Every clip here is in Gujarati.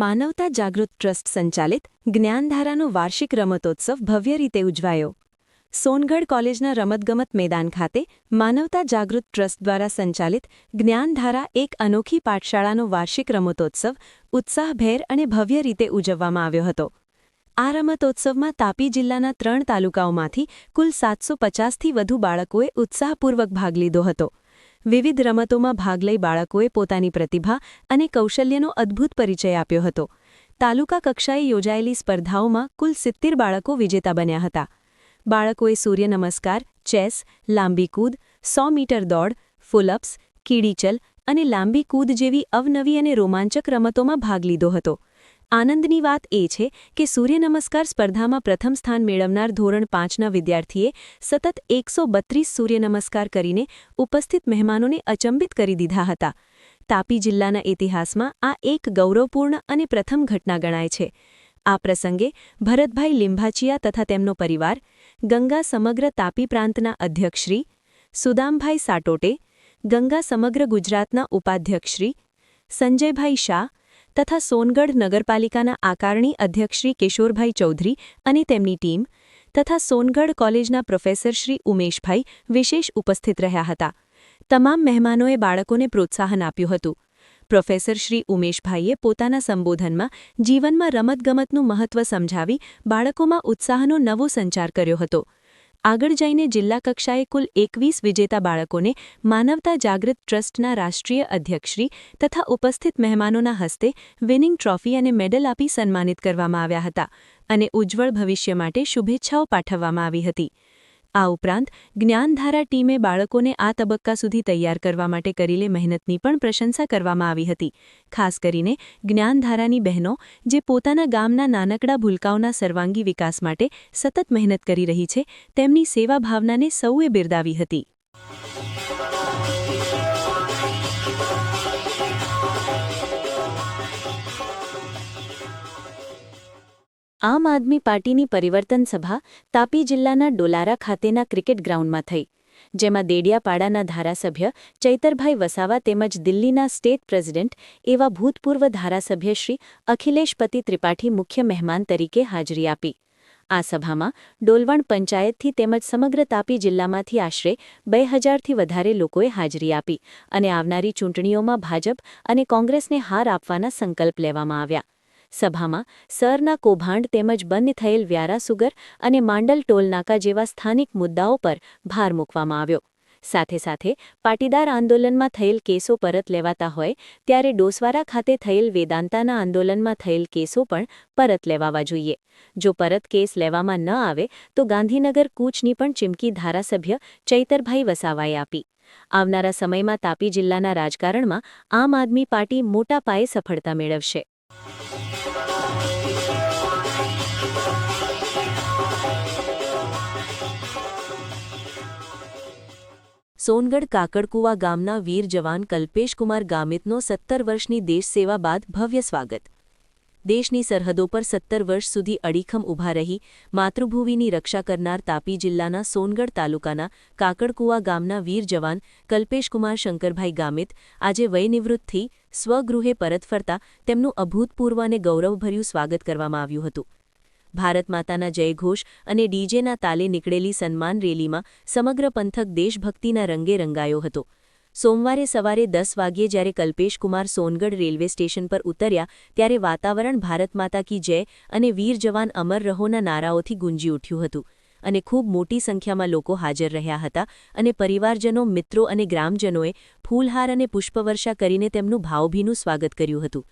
માનવતા જાગૃત ટ્રસ્ટ સંચાલિત જ્ઞાનધારાનો વાર્ષિક રમતોત્સવ ભવ્ય રીતે ઉજવાયો. સોનગઢ કોલેજના રમતગમત મેદાન ખાતે માનવતા જાગૃત ટ્રસ્ટ દ્વારા સંચાલિત જ્ઞાનધારા એક અનોખી પાઠશાળાનો વાર્ષિક રમતોત્સવ ઉત્સાહભેર અને ભવ્ય રીતે ઉજવવામાં આવ્યો હતો. આ રમતોત્સવમાં તાપી જિલ્લાના ત્રણ તાલુકાઓમાંથી કુલ સાતસો પચાસથી વધુ બાળકોએ ઉત્સાહપૂર્વક ભાગ લીધો હતો. વિવિધ રમતોમાં ભાગ લઈ બાળકોએ પોતાની પ્રતિભા અને કૌશલ્યનો અદ્ભુત પરિચય આપ્યો હતો. તાલુકા કક્ષાએ યોજાયેલી સ્પર્ધાઓમાં કુલ સિત્તેર બાળકો વિજેતા બન્યા હતા. બાળકોએ સૂર્ય નમસ્કાર, ચેસ, લાંબી કૂદ, સો મીટર દોડ, ફુલઅપ્સ કીડીચલ અને લાંબી કૂદ જેવી અવનવી અને રોમાંચક રમતોમાં ભાગ લીધો હતો. આનંદની વાત એ છે કે સૂર્યનમસ્કાર સ્પર્ધામાં પ્રથમ સ્થાન મેળવનાર ધોરણ પાંચના વિદ્યાર્થીએ સતત એકસો બત્રીસ સૂર્યનમસ્કાર કરીને ઉપસ્થિત મહેમાનોને અચંબિત કરી દીધા હતા. તાપી જિલ્લાના ઇતિહાસમાં આ એક ગૌરવપૂર્ણ અને પ્રથમ ઘટના ગણાય છે. આ પ્રસંગે ભરતભાઈ લિંભાચિયા તથા તેમનો પરિવાર, ગંગા સમગ્ર તાપી પ્રાંતના અધ્યક્ષશ્રી, સુદામભાઈ સાટોટે, ગંગા સમગ્ર ગુજરાતના ઉપાધ્યક્ષશ્રી, સંજયભાઈ શાહ તથા સોનગઢ નગરપાલિકાના આકારણી અધ્યક્ષશ્રી કિશોરભાઈ ચૌધરી અને તેમની ટીમ તથા સોનગઢ કોલેજના પ્રોફેસર શ્રી ઉમેશભાઈ વિશેષ ઉપસ્થિત રહ્યા હતા. તમામ મહેમાનોએ બાળકોને પ્રોત્સાહન આપ્યું હતું. પ્રોફેસર શ્રી ઉમેશભાઈએ પોતાના સંબોધનમાં જીવનમાં રમતગમતનું મહત્વ સમજાવી બાળકોમાં ઉત્સાહનો નવો સંચાર કર્યો હતો. આગળ જઈને જિલ્લા કક્ષાએ કુલ એકવીસ વિજેતા બાળકોને માનવતા જાગૃત ટ્રસ્ટના રાષ્ટ્રીય અધ્યક્ષશ્રી તથા ઉપસ્થિત મહેમાનોના હસ્તે વિનિંગ ટ્રોફી અને મેડલ આપી સન્માનિત કરવામાં આવ્યા હતા અને ઉજ્જવળ ભવિષ્ય માટે શુભેચ્છાઓ પાઠવવામાં આવી હતી. આ ઉપરાંત, જ્ઞાનધારા ટીમે બાળકોને આ તબક્કા સુધી તૈયાર કરવા માટે કરેલી મહેનતની પણ પ્રશંસા કરવામાં આવી હતી. ખાસ કરીને, જ્ઞાનધારાની બહેનો, જે પોતાના ગામના નાનકડા ભૂલકાઓના સર્વાંગી વિકાસ માટે સતત મહેનત કરી રહી છે, તેમની સેવા ભાવનાને સૌએ બિરદાવી હતી. આમ આદમી પાર્ટીની પરિવર્તન સભા તાપી જિલ્લાના ડોલારા ખાતેના ક્રિકેટ ગ્રાઉન્ડમાં થઈ, જેમાં દેડિયાપાડાના ધારાસભ્ય ચૈતરભાઈ વસાવા તેમજ દિલ્હીના સ્ટેટ પ્રેસિડેન્ટ એવા ભૂતપૂર્વ ધારાસભ્ય શ્રી અખિલેશપતિ ત્રિપાઠી મુખ્ય મહેમાન તરીકે હાજરી આપી. આ સભામાં ડોલવણ પંચાયતથી તેમજ સમગ્ર તાપી જિલ્લામાંથી આશરે બે હજારથી વધારે લોકોએ હાજરી આપી અને આવનારી ચૂંટણીઓમાં ભાજપ અને કોંગ્રેસને હાર આપવાના સંકલ્પ લેવામાં આવ્યા. સભામાં સરના કૌભાંડ તેમજ બંધ થયેલ વ્યારાસુગર અને માંડલ ટોલનાકા જેવા સ્થાનિક મુદ્દાઓ પર ભાર મૂકવામાં આવ્યો. સાથે સાથે પાટીદાર આંદોલનમાં થયેલ કેસો પરત લેવાતા હોય ત્યારે ડોસવારા ખાતે થયેલ વેદાંતાના આંદોલનમાં થયેલ કેસો પણ પરત લેવાવા જોઈએ. જો પરત કેસ લેવામાં ન આવે તો ગાંધીનગર કૂચની પણ ચીમકી ધારાસભ્ય ચૈતરભાઈ વસાવાએ આપી. આવનારા સમયમાં તાપી જિલ્લાના રાજકારણમાં આમ આદમી પાર્ટી મોટા પાયે સફળતા મેળવશે. સોનગઢ કાકડકુવા ગામના વીર જવાન કલ્પેશકુમાર ગામિતનો સત્તર વર્ષની દેશસેવા બાદ ભવ્ય સ્વાગત. દેશની સરહદો પર સત્તર વર્ષ સુધી અડીખમ ઊભા રહી, માતૃભૂમિની રક્ષા કરનાર તાપી જિલ્લાના સોનગઢ તાલુકાના કાકડકુવા ગામના વીર જવાન કલ્પેશકુમાર શંકરભાઈ ગામિત આજે વયનિવૃત્તથી સ્વગૃહે પરત ફરતા તેમનું અભૂતપૂર્વ અને ગૌરવભર્યું સ્વાગત કરવામાં આવ્યું હતું. ભારત માતાના જયઘોષ અને ડીજેના તાલે નીકળેલી સન્માન રેલીમાં સમગ્ર પંથક દેશભક્તિના રંગે રંગાયો હતો. સોમવારે સવારે દસ વાગ્યે જ્યારે કલ્પેશકુમાર સોનગઢ રેલવે સ્ટેશન પર ઉતર્યા, ત્યારે વાતાવરણ ભારત માતા કી જય અને વીર જવાન અમર રહોના નારાઓથી ગુંજી ઉઠ્યું હતું અને ખૂબ મોટી સંખ્યામાં લોકો હાજર રહ્યા હતા અને પરિવારજનો, મિત્રો અને ગ્રામજનોએ ફૂલહાર અને પુષ્પવર્ષા કરીને તેમનું ભાવભીનું સ્વાગત કર્યું હતું.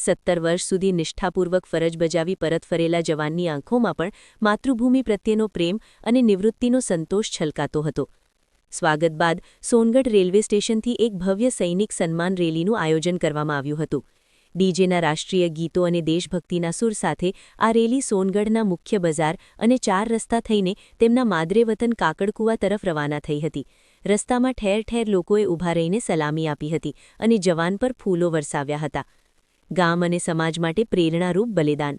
સત્તર વર્ષ સુધી નિષ્ઠાપૂર્વક ફરજ બજાવી પરત ફરેલા જવાનની આંખોમાં પણ માતૃભૂમિ પ્રત્યેનો પ્રેમ અને નિવૃત્તિનો સંતોષ છલકાતો હતો. સ્વાગત બાદ સોનગઢ રેલવે સ્ટેશનથી એક ભવ્ય સૈનિક સન્માન રેલીનું આયોજન કરવામાં આવ્યું હતું. ડીજેના રાષ્ટ્રીય ગીતો અને દેશભક્તિના સુર સાથે આ રેલી સોનગઢના મુખ્ય બજાર અને ચાર રસ્તા થઈને તેમના માદરે વતન કાકડકુવા તરફ રવાના થઈ હતી. રસ્તામાં ઠેર ઠેર લોકોએ ઊભા રહીને સલામી આપી હતી અને જવાન પર ફૂલો વરસાવ્યા હતા. ગામ અને સમાજ માટે પ્રેરણારૂપ બલિદાન.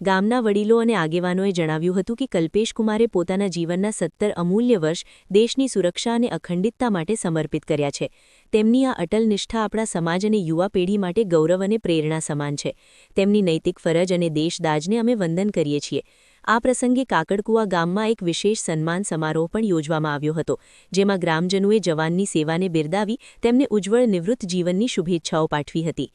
ગામના વડીલો અને આગેવાનોએ જણાવ્યું હતું કે કલ્પેશ કુમારે પોતાના જીવનના સત્તર અમૂલ્ય વર્ષ દેશની સુરક્ષા અને અખંડિતતા માટે સમર્પિત કર્યા છે. તેમની આ અટલ નિષ્ઠા આપણા સમાજ અને યુવા પેઢી માટે ગૌરવ અને પ્રેરણા સમાન છે. તેમની નૈતિક ફરજ અને દેશદાજને અમે વંદન કરીએ છીએ. આ પ્રસંગે કાકડકુવા ગામમાં એક વિશેષ સન્માન સમારોહ પણ યોજવામાં આવ્યો હતો, જેમાં ગ્રામજનોએ જવાનની સેવાને બિરદાવી તેમને ઉજ્જવળ નિવૃત્ત જીવનની શુભેચ્છાઓ પાઠવી હતી.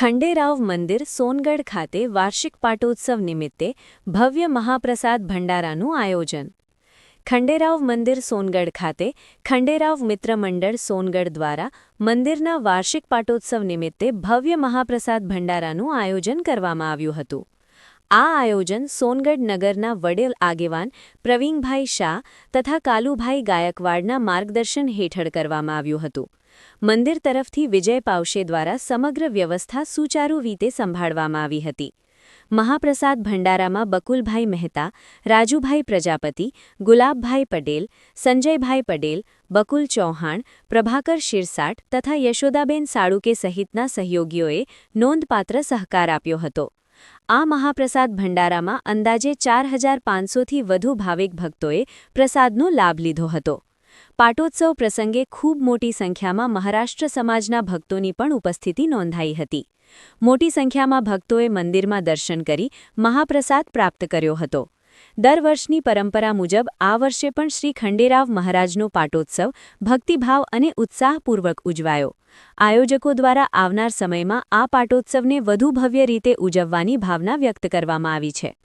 ખંડેરાવ મંદિર સોનગઢ ખાતે વાર્ષિક પાટોત્સવ નિમિત્તે ભવ્ય મહાપ્રસાદ ભંડારાનું આયોજન. ખંડેરાવ મંદિર સોનગઢ ખાતે ખંડેરાવ મિત્ર મંડળ સોનગઢ દ્વારા મંદિરના વાર્ષિક પાટોત્સવ નિમિત્તે ભવ્ય મહાપ્રસાદ ભંડારાનું આયોજન કરવામાં આવ્યું હતું. આ આયોજન સોનગઢ નગરના વડેલ આગેવાન પ્રવીણભાઈ શાહ તથા કાલુભાઈ ગાયકવાડના માર્ગદર્શન હેઠળ કરવામાં આવ્યું હતું. મંદિર તરફથી વિજય પાવશે દ્વારા સમગ્ર વ્યવસ્થા સુચારુ રીતે સંભાળવામાં આવી હતી. મહાપ્રસાદ ભંડારામાં બકુલભાઈ મહેતા, રાજુભાઈ પ્રજાપતિ, ગુલાબભાઈ પટેલ, સંજયભાઈ પટેલ, બકુલ ચૌહાણ, પ્રભાકર શિરસાટ તથા યશોદાબેન સાળુકે સહિતના સહયોગીઓએ નોંધપાત્ર સહકાર આપ્યો હતો. આ મહાપ્રસાદ ભંડારામાં અંદાજે ચાર હજાર પાંચસોથી વધુ ભાવિક ભક્તોએ પ્રસાદનો લાભ લીધો હતો. પાટોત્સવ પ્રસંગે ખૂબ મોટી સંખ્યામાં મહારાષ્ટ્ર સમાજના ભક્તોની પણ ઉપસ્થિતિ નોંધાઈ હતી. મોટી સંખ્યામાં ભક્તોએ મંદિરમાં દર્શન કરી મહાપ્રસાદ પ્રાપ્ત કર્યો હતો. દર વર્ષની પરંપરા મુજબ આ વર્ષે પણ શ્રી ખંડેરાવ મહારાજનો પાટોત્સવ ભક્તિભાવ અને ઉત્સાહપૂર્વક ઉજવાયો. આયોજકો દ્વારા આવનાર સમયમાં આ પાટોત્સવને વધુ ભવ્ય રીતે ઉજવવાની ભાવના વ્યક્ત કરવામાં આવી છે.